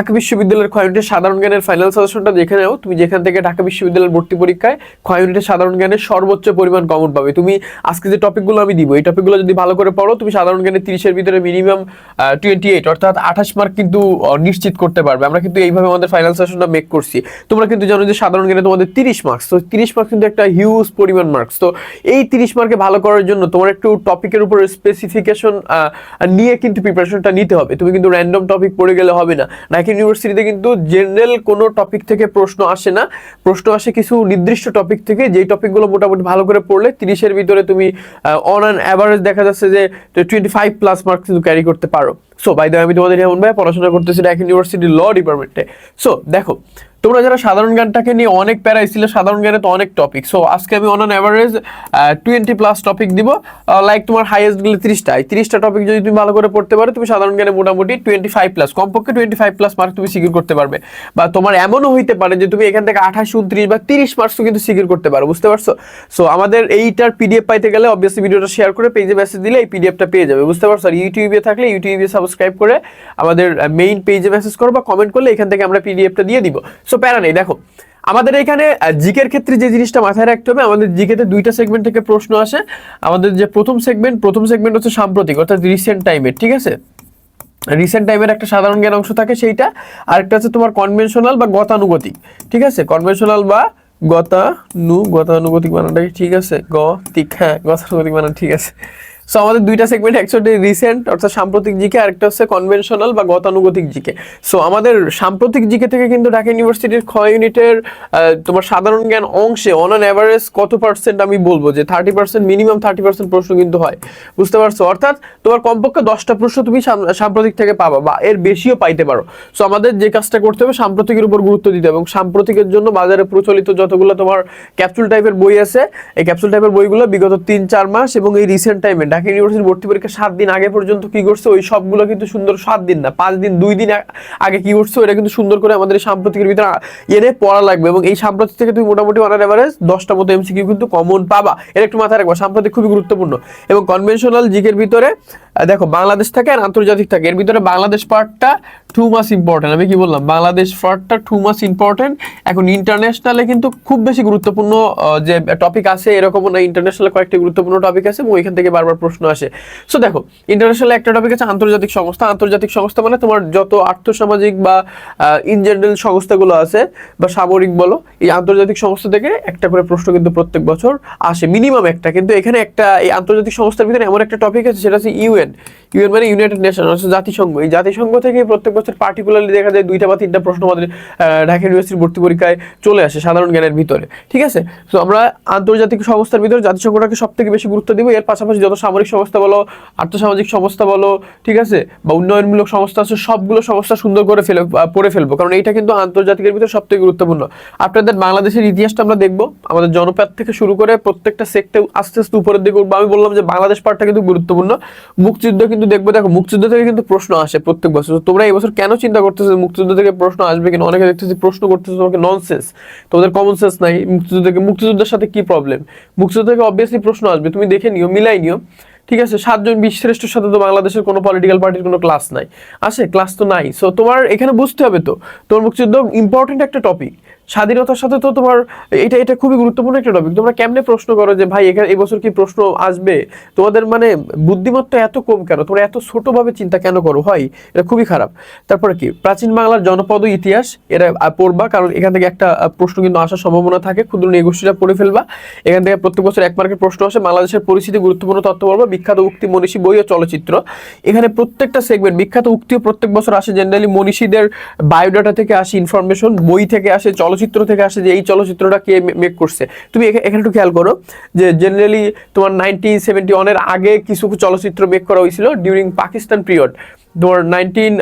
ঢাকা বিশ্ববিদ্যালয়ের ক্ষয় ইউনিটের সাধারণ জ্ঞানের ফাইনাল সাজেশনটা দেখে নাও। তুমি যেখান থেকে ঢাকা বিশ্ববিদ্যালয়ের ভর্তি পরীক্ষায় ক্ষয় ইউনিটের সাধারণ জ্ঞানের সর্বোচ্চ পরিমাণ কমন পাবে। তুমি আজকে যে টপিকগুলো আমি দিব, এই টপিকগুলো যদি ভালো করে পড়ো, তুমি সাধারণ জ্ঞানের তিরিশের ভিতরে মিনিমাম টোয়েন্টি এইট অর্থাৎ আঠাশ মার্ক কিন্তু নিশ্চিত করতে পারবে। আমরা কিন্তু এইভাবে আমাদের ফাইনাল সেশনটা মেক করছি। তোমরা কিন্তু জানো যে সাধারণ জ্ঞানে তোমাদের তিরিশ মার্কস তো তিরিশ মার্কস কিন্তু একটা হিউজ পরিমাণ মার্কস তো এই তিরিশ মার্কে ভালো করার জন্য তোমার একটু টপিকের উপর স্পেসিফিকেশন নিয়ে কিন্তু প্রিপারেশনটা নিতে হবে। তুমি কিন্তু র্যান্ডম টপিক পড়ে গেলে হবে না। ঢাকা ইউনিভার্সিটিতে কিন্তু জেনারেল কোনো টপিক থেকে প্রশ্ন আসে না। প্রশ্ন আসে কিছু নির্দিষ্ট টপিক থেকে। যেই টপিকগুলো মোটামুটি ভালো করে পড়লে তিরিশের ভিতরে তুমি অন অ্যান অ্যাভারেজ দেখা যাচ্ছে যে টোয়েন্টি ফাইভ প্লাস মার্কস কিন্তু ক্যারি করতে পারো। সো বাই আমি তোমাদের এমন ভাই পড়াশোনা করতেছি ঢাকা ইউনিভার্সিটি ল ডিপার্টমেন্টে। সো দেখো তোমরা যারা সাধারণ জ্ঞানটাকে নিয়ে অনেক প্যারা ছিল, সাধারণ জ্ঞানে তো অনেক টপিক সো আজকে আমি on on average twenty plus topic দিব। লাইক তোমার হাইয়েস্ট গেলে তিরিশটা। এই তিরিশটা টপিক যদি তুমি ভালো করে পড়তে পারো, তুমি সাধারণ জ্ঞানে মোটামুটি টোয়েন্টি ফাইভ প্লাস কমপক্ষে টোয়েন্টি ফাইভ প্লাস মার্ক তুমি সিকিউর করতে পারবে। বা তোমার এমনও হইতে পারে যে তুমি এখান থেকে আঠাশ, উনত্রিশ বা তিরিশ মার্কসও কিন্তু সিকিউর করতে পারো, বুঝতে পারছ? সো আমাদের এইটার পিডিএফ পাইতে গেলে অবভিয়াসলি ভিডিওটা শেয়ার করে পেজে মেসেজ দিলে এই পিডিএফটা পেয়ে যাবে, বুঝতে পারছ? আর ইউটিউবে থাকলে ইউটিউবে সাবস্ক্রাইব করে আমাদের মেইন পেজে মেসেজ করো বা কমেন্ট করলে এখান থেকে আমরা পিডিএফটা দিয়ে দিব। সো প্যারা নেই, দেখো। আমাদের এখানে জিকের ক্ষেত্রে যে জিনিসটা মাথায় রাখতে হবে, আমাদের জিকেতে দুইটা সেগমেন্ট থেকে প্রশ্ন আসে। আমাদের যে প্রথম সেগমেন্ট প্রথম সেগমেন্ট হচ্ছে সাম্প্রতিক, অর্থাৎ রিসেন্ট টাইমের ঠিক আছে? রিসেন্ট টাইমের একটা সাধারণ জ্ঞান অংশ থাকে সেইটা। আরেকটা হচ্ছে তোমার কনভেনশনাল বা গতানুগতিক, ঠিক আছে? কনভেনশনাল বা গতানু গতানুগতিক কি? ঠিক আছে, গতিক হ্যাঁ গতানুগতিক বানান ঠিক আছে। সো আমাদের দুইটা সেগমেন্ট একসাথে রিসেন্ট অর্থাৎ সাম্প্রতিক জিকে আরেকটা হচ্ছে কনভেনশনাল বা গতানুগতিক জিকে। সো আমাদের সাম্প্রতিক জিকে থেকে কিন্তু ঢাকা ইউনিভার্সিটির ক্ষয় ইউনিটের তোমার সাধারণ জ্ঞান অংশে অন অন অ্যাভারেজ কত পার্সেন্ট আমি বলব? যে thirty percent minimum thirty percent প্রশ্ন কিন্তু হয়। বুঝতে পারছ? অর্থাৎ তোমার কমপক্ষে দশটা প্রশ্ন তুমি সাম- সাম্প্রতিক থেকে পাবা বা এর বেশিও পাইতে পারো। সো আমাদের যে কাজটা করতে হবে সাম্প্রতিকের উপর গুরুত্ব দিতে হবে এবং সাম্প্রতিকের জন্য বাজারে প্রচলিত যতগুলো তোমার ক্যাপসুল টাইপের বই আছে, এই ক্যাপসুল টাইপের বইগুলো বিগত তিন চার মাস এবং এই রিসেন্ট টাইমে ঢাকা ইউনিভার্সিটি ভর্তি পরীক্ষা সাত দিন আগে পর্যন্ত কি করছে? ওই সবগুলো কিন্তু সুন্দর সাত দিন না, পাঁচ দিন, দুই দিন আগে কি করছে? ওটা কিন্তু সুন্দর করে আমাদের সাম্প্রতিকের ভিতরে এনে পড়া লাগবে এবং এই সাম্প্রতিক থেকে তুমি মোটামুটি অনার অ্যাভারেজ দশটা মতো এমসিকিউ কিন্তু কমন পাবা। এটা একটু মাথায় রাখবা, সাম্প্রতিক খুবই গুরুত্বপূর্ণ এবং কনভেনশনাল জিকের ভিতরে দেখো, বাংলাদেশ থাকে আর আন্তর্জাতিক থাকে। এর ভিতরে বাংলাদেশ পার্টটা টু মাস ইম্পর্টেন্ট আমি কি বললাম? বাংলাদেশ পার্টটা টু মাস ইম্পর্টেন্ট এখন ইন্টারন্যাশনালে কিন্তু খুব বেশি গুরুত্বপূর্ণ যে টপিক আছে এরকম না ইন্টারন্যাশনাল কয়েকটি গুরুত্বপূর্ণ টপিক আছে, এবং ওইখান থেকে বারবার প্রশ্ন আসে। সো দেখো ইন্টারন্যাশনাল একটা টপিক আছে, আন্তর্জাতিক সংস্থা। আন্তর্জাতিক সংস্থা মানে তোমার যত আর্থসামাজিক বা ইন জেনারেল সংস্থাগুলো আছে, বা সামরিক বলো, এই আন্তর্জাতিক সংস্থা থেকে একটা করে প্রশ্ন কিন্তু প্রত্যেক বছর আসে। মিনিমাম একটা। কিন্তু এখানে একটা, এই আন্তর্জাতিক সংস্থার ভিতরে এমন একটা টপিক আছে, সেটা হচ্ছে ইউএন ইউএন মানে ইউনাইটেড নেশন অর্থাৎ জাতিসংঘ। এই জাতিসংঘ থেকে প্রত্যেক বছর পার্টিকুলারলি দেখা যায় দুইটা বা তিনটা প্রশ্ন আমাদের ঢাকা ইউনিভার্সিটির ভর্তি পরীক্ষায় চলে আসে সাধারণ জ্ঞানের ভিতরে। ঠিক আছে? তো আমরা আন্তর্জাতিক সংস্থার ভিতরে জাতিসংঘটাকে সব থেকে বেশি গুরুত্ব দিব। এর পাশাপাশি যত সামরিক সংস্থা বলো, আর্থসামাজিক সংস্থা বলো, ঠিক আছে? বা উন্নয়নমূলক সংস্থা আছে, সবগুলো সংস্থা সুন্দর করে ফেলে পড়ে ফেলব। কারণ এইটা কিন্তু আন্তর্জাতিকের ভিতরে সব থেকে গুরুত্বপূর্ণ। আপনাদের বাংলাদেশের ইতিহাসটা আমরা দেখব। আমাদের জনপাত থেকে শুরু করে প্রত্যেকটা সেক্টে আস্তে আস্তে উপরের দিকে উঠবো। আমি বললাম যে বাংলাদেশ পার্টটা কিন্তু গুরুত্বপূর্ণ। মুক্তিযুদ্ধ কিন্তু দেখব, দেখো, মুক্তিযুদ্ধ থেকে কিন্তু প্রশ্ন আসে প্রত্যেক বছর। তোমরা এই বছর কেন চিন্তা করতেছো মুক্তিযুদ্ধ থেকে প্রশ্ন আসবে কিনা? অনেকে দেখতেছি প্রশ্ন করতেছে, তোমাকে ননসেন্স তোমাদের কমন সেন্স নাই। মুক্তিযুদ্ধ থেকে মুক্তিযুদ্ধের সাথে কি প্রবলেম মুক্তিযুদ্ধ থেকে অবভিয়াসলি প্রশ্ন আসবে। তুমি দেখে নিও, মিলাই নিও। ঠিক আছে, সাতজন বিশ্রেষ্ঠের সাথে তো বাংলাদেশের কোনো পলিটিক্যাল পার্টির কোনো ক্লাস নাই। আছে ক্লাস তো নাই। সো তোমার এখানে বুঝতে হবে তো তোমার মুক্তিযুদ্ধ ইম্পর্টেন্ট একটা টপিক স্বাধীনতার সাথে তো তোমার, এটা এটা খুবই গুরুত্বপূর্ণ একটা টপিক তোমরা কেমনে প্রশ্ন করো যে, ভাই, এখানে এবছর কি প্রশ্ন আসবে? তোমাদের মানে বুদ্ধিমত্তা এত কম কেন? তোমরা এত ছোটভাবে চিন্তা কেন করো? হয়, এটা খুবই খারাপ। তারপরে কি? প্রাচীন বাংলার জনপদ ইতিহাস, এটা পড়বা। কারণ এখান থেকে একটা প্রশ্ন কিন্তু আসার সম্ভাবনা থাকে। ক্ষুদ্র নিগোষ্ঠীটা পড়ে ফেলবা। এখান থেকে প্রত্যেক বছর এক মার্কের প্রশ্ন আসে। বাংলাদেশের পরিস্থিতি গুরুত্বপূর্ণ তথ্য বলবা বিখ্যাত উক্তি মনীষী বই ও চলচ্চিত্র। এখানে প্রত্যেকটা সেগমেন্ট বিখ্যাত উক্তিও প্রত্যেক বছর আসে জেনারেলি মনীষীদের বায়োডাটা থেকে আসে ইনফরমেশন বই থেকে আসে, চলচ্চিত্র থেকে আসে যে এই চলচ্চিত্রটা কে মেক করছে। তুমি এখা- এখানে একটু খেয়াল করো যে জেনারেলি তোমার নাইনটিন সেভেন্টি ওয়ানের আগে কিছু চলচ্চিত্র মেক করা হয়েছিল ডিউরিং পাকিস্তান পিরিয়ড তোমার নাইনটিন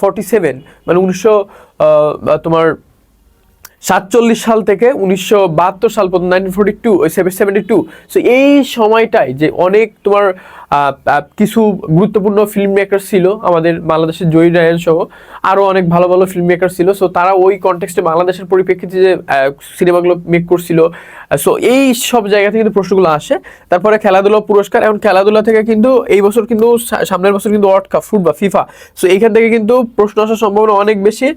ফর্টি সেভেন মানে উনিশশো তোমার সাতচল্লিশ সাল থেকে উনিশশো বাহাত্তর সাল পর্যন্ত nineteen forty two seven seventy two so এই সময়টায় যে অনেক তোমার কিছু গুরুত্বপূর্ণ ফিল্ম মেকার ছিল, আমাদের বাংলাদেশের জয়ী রায়ন সহ আরও অনেক ভালো ভালো ফিল্ম মেকার ছিল। সো তারা ওই কনটেক্সটে বাংলাদেশের পরিপ্রেক্ষিতে যে সিনেমাগুলো মেক করছিল সো এই সব জায়গা থেকে কিন্তু প্রশ্নগুলো আসে। তারপরে খেলাধুলা পুরস্কার, এখন খেলাধুলা থেকে কিন্তু এই বছর কিন্তু সামনের বছর কিন্তু world cup football FIFA so এইখান থেকে কিন্তু প্রশ্ন আসার সম্ভাবনা অনেক বেশি।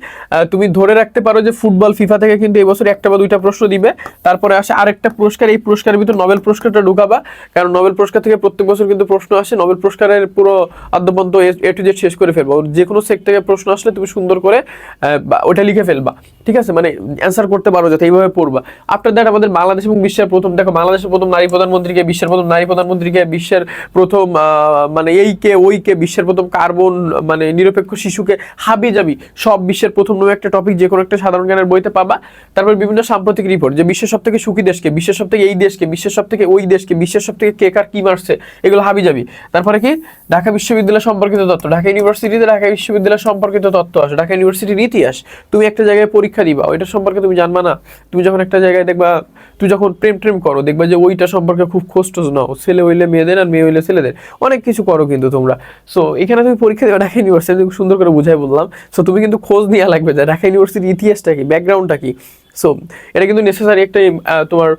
তুমি ধরে রাখতে পারো যে ফুটবল ফিফা থেকে কিন্তু এই বছর একটা বা দুইটা প্রশ্ন দিবে। তারপরে আসে আরেকটা পুরস্কার, এই পুরস্কারের ভিতর নোবেল পুরস্কারটা ঢুকাবা। কারণ নোবেল পুরস্কার থেকে প্রত্যেক বছর কিন্তু প্রশ্ন আসে নোবেল পুরস্কারের পুরো আদ্যপন্ত এ টু জেড শেষ করে ফেলবা। যে কোনো সেক থেকে প্রশ্ন আসলে তুমি সুন্দর করে ওটা লিখে ফেলবা। ঠিক আছে? মানে অ্যান্সার করতে পারো যাতে এইভাবে পড়বা। আফটার দ্যাট আমাদের বাংলাদেশ এবং বিশ্বের প্রথম, দেখো বাংলাদেশের প্রথম নারী প্রধানমন্ত্রীকে, বিশ্বের প্রথম নারী প্রধানমন্ত্রীকে, বিশ্বের প্রথম মানে এই কে ওই কে বিশ্বের প্রথম কার্বন মানে নিরপেক্ষ শিশুকে হাবি যাবি সব বিশ্বের প্রথম নয় একটা টপিক যে কোনো একটা সাধারণ জ্ঞানের বইতে পাবা। তারপর বিভিন্ন সাম্প্রতিক রিপোর্ট যে বিশ্বের সব থেকে সুখী দেশকে, বিশ্বের সব থেকে এই দেশকে, বিশ্বের সব থেকে ওই দেশকে, বিশ্বের সব থেকে কে কার, কি মারছে, এগুলো হাবি যাবি তারপরে কি? ঢাকা বিশ্ববিদ্যালয় সম্পর্কিত তথ্য। ঢাকা ইউনিভার্সিটিতে ঢাকা বিশ্ববিদ্যালয় সম্পর্কিত তথ্য আসে ঢাকা ইউনিভার্সিটির ইতিহাস। তুমি একটা জায়গায় পরীক্ষা দিবা। ওইটা সম্পর্কে তুমি জানবা না। তুমি যখন একটা জায়গায় দেখবা তুই যখন প্রেম ট্রেম করো, দেখবা যে ওইটা সম্পর্কে খুব খোঁজ টোজ নাও। ছেলে হইলে মেয়েদের আর মেয়ে হইলে ছেলেদের। অনেক কিছু করো কিন্তু তোমরা। সো এখানে তুমি পরীক্ষা দেবে ঢাকা ইউনিভার্সিটি। সুন্দর করে বুঝাই বললাম। সো তুমি কিন্তু খোঁজ নেওয়া লাগবে যে ঢাকা ইউনিভার্সিটির ইতিহাসটা কি ব্যাকগ্রাউন্ডটা কি। সো এটা কিন্তু নেসেসারি একটা তোমার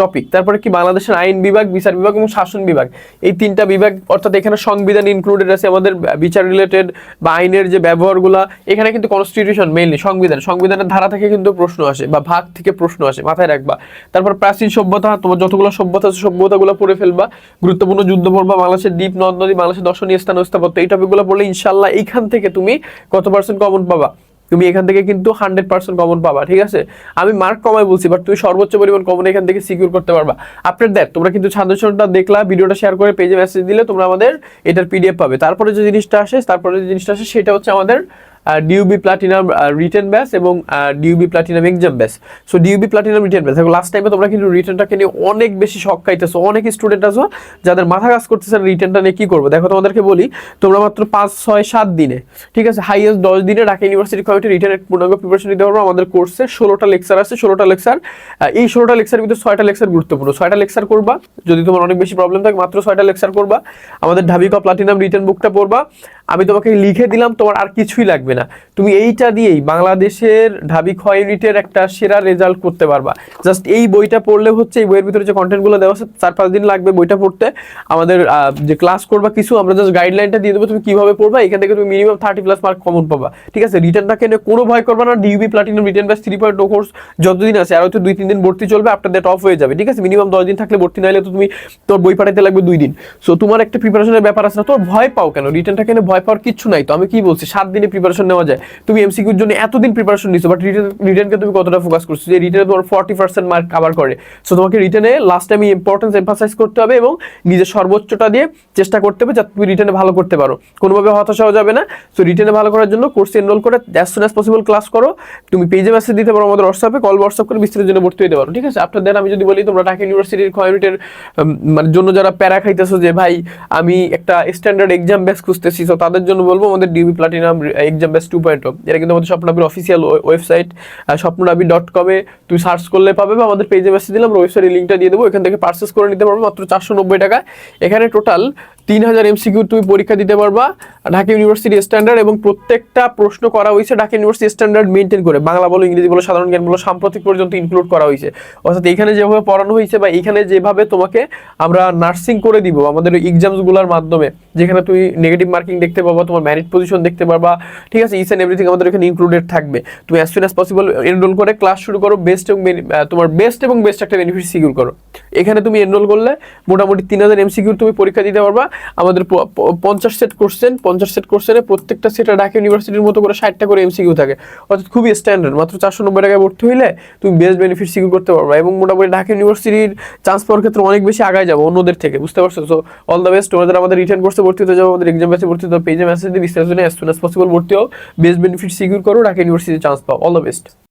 টপিক তারপরে কি বাংলাদেশের আইন বিভাগ, বিচার বিভাগ এবং শাসন বিভাগ? এই তিনটা বিভাগ, অর্থাৎ এখানে সংবিধান ইনক্লুডেড আছে, আমাদের বিচার রিলেটেড বা আইনের যে ব্যবহারগুলা, এখানে কিন্তু কনস্টিটিউশন মেইনলি সংবিধান। সংবিধানের ধারা থেকে কিন্তু প্রশ্ন আসে বা ভাগ থেকে প্রশ্ন আসে, মাথায় রাখবা। তারপর প্রাচীন সভ্যতা, তোমার যতগুলো সভ্যতা আছে, সভ্যতাগুলো পড়ে ফেলবা। গুরুত্বপূর্ণ যুদ্ধ পড়বা বাংলাদেশের দ্বীপ, নদ, নদী, বাংলাদেশের দর্শনীয় স্থান স্থাপত্য এই টপিকগুলো পড়লে ইনশাল্লাহ এইখান থেকে তুমি কত পার্সেন্ট কমন পাবা। তুমি এখান থেকে কিন্তু হান্ড্রেড পার্সেন্ট কমন পাবা, ঠিক আছে? আমি মার্ক কমাই বলছি বাট তুমি সর্বোচ্চ পরিমাণ কমন এখান থেকে সিকিউর করতে পারবা। আপনার দেখ তোমরা কিন্তু সাজেশনটা দেখলা, ভিডিওটা শেয়ার করে পেজে মেসেজ দিলে তোমরা আমাদের এটার পিডিএফ পাবে। তারপরে যে জিনিসটা আসে, তারপরে যে জিনিসটা আসে, সেটা হচ্ছে আমাদের ডিউবি প্লাটিনাম রিটেন ব্যাস এবং DB platinum exam base so DB platinum written base last টাইমে তোমরা কিন্তু রিটেনটাকে নিয়ে অনেক বেশি শখ খাইতেছো। অনেক স্টুডেন্ট আছো যাদের মাথা কাজ করতেছে রিটার্নটা নিয়ে কি করব? দেখো, তোমাদেরকে বলি, তোমরা মাত্র পাঁচ, ছয়, সাত দিনে, ঠিক আছে? হাইয়েস্ট দশ দিনে ঢাকা ইউনিভার্সিটি কমিটি রিটেনের পূর্ণাঙ্গ প্রিপারেশন নিতে পারব। আমাদের কোর্সে ষোলোটা লেকচার আছে, ষোলোটা লেকচার এই ষোলোটা লেকচার কিন্তু ছয়টা লেকচার গুরুত্বপূর্ণ। ছয়টা লেকচার করবা, যদি তোমার অনেক বেশি প্রবলেম থাকে, মাত্র ছয়টা লেকচার করবা। আমাদের ঢাবিকা প্লাটিনাম রিটার্ন বুকটা পড়বা। আমি তোমাকে লিখে দিলাম তোমার আর কিছুই লাগবে না। তুমি এইটা দিয়েই বাংলাদেশের ঢাবি খ ইউনিটের একটা সেরা রেজাল্ট করতে পারবা। জাস্ট এই বইটা পড়লে হচ্ছে, এই বইয়ের ভিতরে যে কন্টেন্টগুলো দেওয়া আছে, চার পাঁচ দিন লাগবে বইটা পড়তে। আমাদের যে ক্লাস করবা কিছু, আমরা জাস্ট গাইডলাইনটা দিয়ে দেবো, তুমি কীভাবে পড়বা, এখান থেকে তুমি minimum thirty plus mark common পাবা। ঠিক আছে? রিটার্নটাকে নিয়ে কোনো ভয় করবা না DB platinum return base three point course যতদিন আছে, আর হয়তো দুই, তিন দিন ভর্তি চলবে আফটার দ্যাট অফ হয়ে যাবে। ঠিক আছে? মিনিমাম দশ দিন থাকলে ভর্তি না হলে তো তুমি তোর বই পাঠাতে লাগবে দুই দিন। সো তোমার একটা প্রিপারেশনের ব্যাপার আছে না, তোর ভয় পাও কেন? রিটার্নটাকে নিয়ে ভয় পাওয়ার কিছু নাই। তো আমি কি বলছি, সাত দিনে প্রিপারেশন নেওয়া যায়। তুমি এমসিকিউর জন্য এতদিন প্রিপারেশন নিছো বাট রিটার্ন রিটার্নকে তুমি কতটা ফোকাস করছ? যে রিটার্নে তোমার ফর্টি পার্সেন্ট মার্ক কাভার করে। সো তোমাকে রিটার্নে লাস্ট টাইম ইম্পর্টেন্স এমফাসাইজ করতে হবে এবং নিজের সর্বোচ্চটা দিয়ে চেষ্টা করতে হবে যাতে তুমি রিটার্নে ভালো করতে পারো। কোনোভাবে হতাশা হওয়া যাবে না। সো রিটার্নে ভালো করার জন্য কোর্সে এনরোল করে as soon as possible class করো। তুমি পেজে মেসেজ দিতে পারো আমাদের হোয়াটসঅ্যাপে কল হোয়াটসঅ্যাপ করে বিস্তারিত জন্য ভর্তি হতে পারো। ঠিক আছে? আপনার দেন আমি যদি বলি, তোমরা ঢাকা ইউনিভার্সিটির কমিউনিটির মানে জন্য যারা প্যারা খাইতেছো যে, ভাই, আমি একটা স্ট্যান্ডার্ড এক্সাম বেস খুঁজতেছি। সো তাদের জন্য বলব আমাদের DB platinum exam base two point এটা কিন্তু আমাদের স্বপ্নাবির অফিসিয়াল ওয়েবসাইট স্বপ্ননাবি ডট কমে তুই সার্চ করলে পাবে বা আমাদের পেজে মেসেজ দিলাম ওয়েবসাইটের লিঙ্কটা দিয়ে দেবো, এখান থেকে পার্সেস করে নিতে পারব, মাত্র চারশো নব্বই টাকা এখানে টোটাল তিন হাজার এমসিকিউ তুমি পরীক্ষা দিতে পারবা ঢাকা ইউনিভার্সিটি স্ট্যান্ডার্ড এবং প্রত্যেকটা প্রশ্ন করা হয়েছে ঢাকা ইউনিভার্সিটি স্ট্যান্ডার্ড মেনটেন করে। বাংলা বলো, ইংরেজি বলো, সাধারণ জ্ঞান বলো, সাম্প্রতিক পর্যন্ত ইনক্লুড করা হয়েছে। অর্থাৎ এখানে যেভাবে পড়ানো হয়েছে বা এখানে যেভাবে তোমাকে আমরা নার্সিং করে দিব, আমাদের এক্সামসগুলোর মাধ্যমে, যেখানে তুমি নেগেটিভ মার্কিং দেখতে পাবা, তোমার ম্যারিট পজিশন দেখতে পারবা ঠিক আছে ইস অ্যান্ড এভরিথিং আমাদের এখানে ইনক্লুডেড থাকবে। তুমি as soon as possible enrol করে ক্লাস শুরু করো বেস্ট এবং তোমার বেস্ট এবং বেস্ট একটা বেনিফিট সিকিউর করো। এখানে তুমি এনরোল করলে মোটামুটি তিন হাজার এমসিকিউর তুমি পরীক্ষা দিতে পারবা। আমাদের পঞ্চাশ সেট কোশ্চেন পঞ্চাশ সেট কোশ্চেনে প্রত্যেকটা সেটে ঢাকা ইউনিভার্সিটির মতো করে ষাটটা করে এমসিকিউ থাকে। অর্থাৎ খুবই স্ট্যান্ডার্ড মাত্র চারশো নব্বই টাকায় ভর্তি হইলে তুমি বেস্ট বেনিফিট সিকিউর করতে পারবে এবং মোটামুটি ঢাকা ইউনিভার্সিটির চান্স পাওয়ার ক্ষেত্রে অনেক বেশি আগায় যাব অন্যদের থেকে, বুঝতে পারছ? সো অল দ্য বেস্ট তোমাদের আমাদের রিটার্ন কোর্সে ভর্তি হতে যাব আমাদের এক্সাম ব্যাচে ভর্তি হতে পেজে মেসেজ দিয়ে বিস্তারিত অ্যাজ সুন অ্যাজ পসিবল ভর্তি হও। বেস্ট বেনিফিট সিকিউর করো, ঢাকা ইউনিভার্সিটির চান্স পাও। All the best